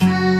เธ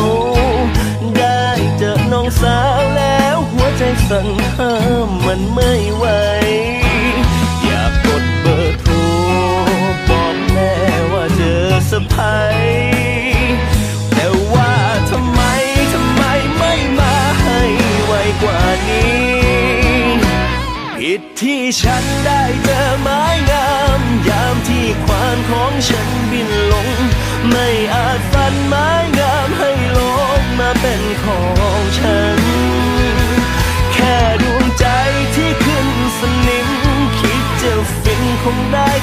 อน้องสาวแล้วหัวใจสั่นห้ามมันไม่ไหว อยากกดเบอร์โทร บอกแม่ว่าเจอสะพายแต่ว่าทำไมทำไมไม่มาให้ไวกว่านี้ ผิดที่ฉันได้เจอไม้งาม ยามที่ควานของฉันบินลง ไม่อาจฝันไม้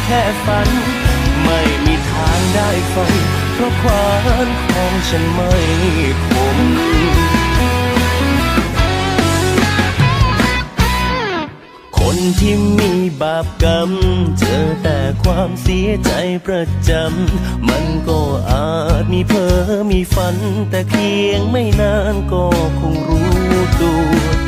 แค่ฝัน ไม่มีทางได้ฟัง เพราะควานของฉันไม่คมคนที่มีบาปกรรม เจอแต่ความเสียใจประจำ มันก็อาจมีเพ้อมีฝัน แต่เพียงไม่นานก็คงรู้ตัว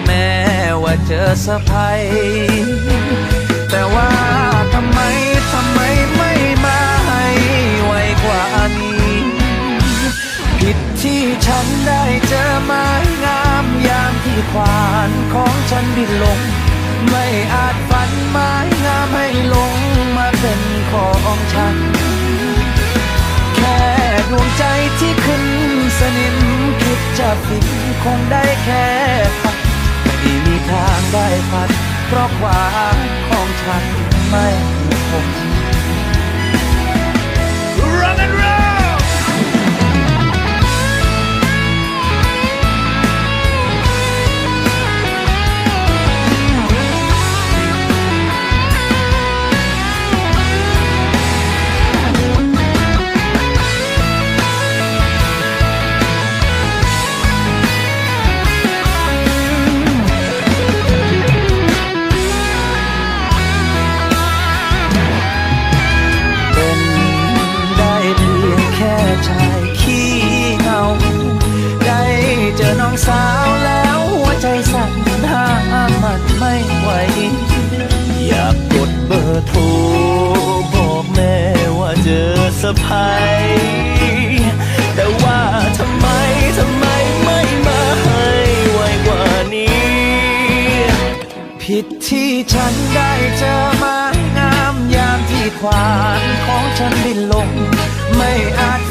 ม่ว่าเจอสะพายแต่ว่าทำไมทำไมไม่มาให้ไวกว่านี้ ผิดที่ฉันได้เจอไม้งามยามที่ควานของฉันบินลง ไม่อาจฝันไม้งามให้ลงมาเป็นของฉัน แค่ดวงใจที่ขึ้นสนิมคิดจะฟินคงได้แค่ ใบพัด เพราะความของฉันไม่คง Rock and roll สาวแล้วหัวใจสั่นห้ามมันไม่ไหว อยากกดเบอร์โทรบอกแม่ว่าเจอสะพายแต่ว่าทำไมทำไมไม่มาให้ไวกว่านี้ ผิดที่ฉันได้เจอม้งามยามที่ควานของฉันบินลง ไม่อาจ